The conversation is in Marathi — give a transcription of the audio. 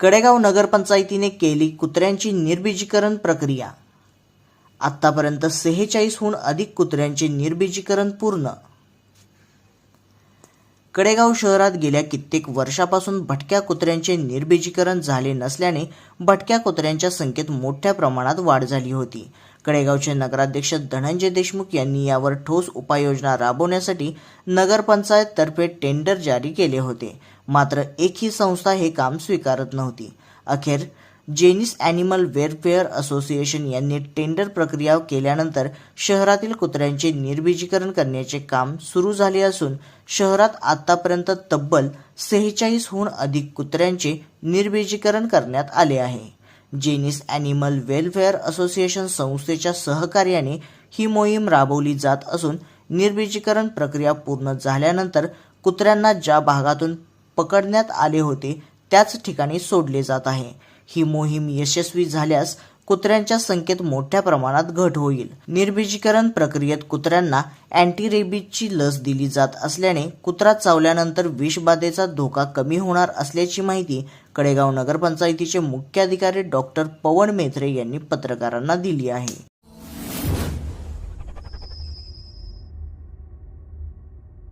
कडेगाव नगरपंचायतीने केली कुत्र्यांची निर्बीजीकरण प्रक्रिया. आतापर्यंत सेहेचाळीसहून अधिक कुत्र्यांचे निर्बीजीकरण पूर्ण. कडेगाव शहरात गेल्या कित्येक वर्षापासून भटक्या कुत्र्यांचे निर्बीजीकरण झाले नसल्याने भटक्या कुत्र्यांच्या संख्येत मोठ्या प्रमाणात वाढ झाली होती. कडेगावचे नगराध्यक्ष धनंजय देशमुख यांनी यावर ठोस उपाययोजना राबवण्यासाठी नगरपंचायत तर्फे टेंडर जारी केले होते. मात्र एकही संस्था हे काम स्वीकारत नव्हती. अखेर जेनिस ॲनिमल वेलफेअर असोसिएशन यांनी टेंडर प्रक्रिया केल्यानंतर शहरातील कुत्र्यांचे निर्बीजीकरण करण्याचे काम सुरू झाले असून शहरात आतापर्यंत तब्बल सेहेचाळीसहून अधिक कुत्र्यांचे निर्बीजीकरण करण्यात आले आहे. जेनिस ॲनिमल वेलफेअर असोसिएशन संस्थेच्या सहकार्याने ही मोहीम राबवली जात असून निर्बीजीकरण प्रक्रिया पूर्ण झाल्यानंतर कुत्र्यांना ज्या भागातून पकडण्यात आले होते त्याच ठिकाणी सोडले जात आहे. ही मोहीम यशस्वी झाल्यास कुत्र्यांच्या संख्येत मोठ्या प्रमाणात घट होईल. निर्बीजीकरण प्रक्रियेत कुत्र्यांना अँटी रेबीजची लस दिली जात असल्याने कुत्रा चावल्यानंतर विषबाधेचा धोका कमी होणार असल्याची माहिती कडेगाव नगरपंचायतीचे मुख्याधिकारी डॉक्टर पवन मेथरे यांनी पत्रकारांना दिली आहे.